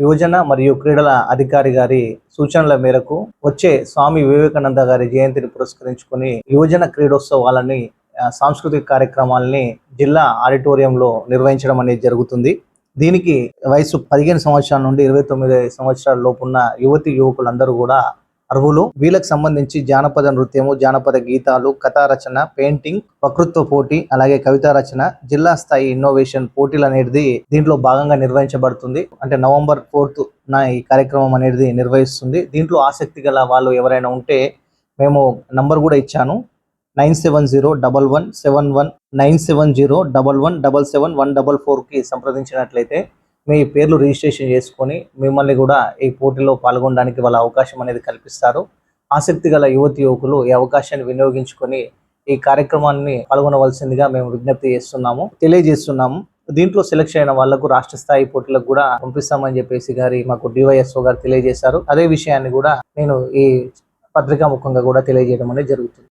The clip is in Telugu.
యువజన మరియు క్రీడల అధికారి గారి సూచనల మేరకు వచ్చే స్వామి వివేకానంద గారి జయంతిని పురస్కరించుకొని యువజన క్రీడోత్సవాలని సాంస్కృతిక కార్యక్రమాలని జిల్లా ఆడిటోరియంలో నిర్వహించడం అనేది జరుగుతుంది. దీనికి వయసు పదిహేను సంవత్సరాల నుండి ఇరవై తొమ్మిది సంవత్సరాల లోపున్న యువతి యువకులందరూ కూడా అర్హులు వీళ్ళకి సంబంధించి జానపద నృత్యము జానపద గీతాలు కథా రచన పెయింటింగ్ వకృత్వ పోటీ అలాగే కవితా రచన జిల్లా స్థాయి ఇన్నోవేషన్ పోటీలు అనేది దీంట్లో భాగంగా నిర్వహించబడుతుంది. అంటే నవంబర్ ఫోర్త్ నా ఈ కార్యక్రమం అనేది నిర్వహిస్తుంది. దీంట్లో ఆసక్తి గల వాళ్ళు ఎవరైనా ఉంటే మేము నంబర్ కూడా ఇచ్చాను. Nine seven zero double one seven one nine seven zero double one double seven one double ఫోర్కి సంప్రదించినట్లయితే మీ పేర్లు రిజిస్ట్రేషన్ చేసుకొని మిమ్మల్ని కూడా ఈ పోటీలో పాల్గొనడానికి వాళ్ళ అవకాశం అనేది కల్పిస్తారు. ఆసక్తి గల యువతి యువకులు ఈ అవకాశాన్ని వినియోగించుకొని ఈ కార్యక్రమాన్ని పాల్గొనవలసిందిగా మేము విజ్ఞప్తి చేస్తున్నాము తెలియజేస్తున్నాము. దీంట్లో సెలెక్ట్ అయిన వాళ్ళకు రాష్ట్ర స్థాయి పోటీలకు కూడా పంపిస్తామని చెప్పేసి గారి మాకు డివైఎస్ఓ గారు తెలియజేశారు. అదే విషయాన్ని కూడా నేను ఈ పత్రికా ముఖంగా కూడా తెలియజేయడం అనేది జరుగుతుంది.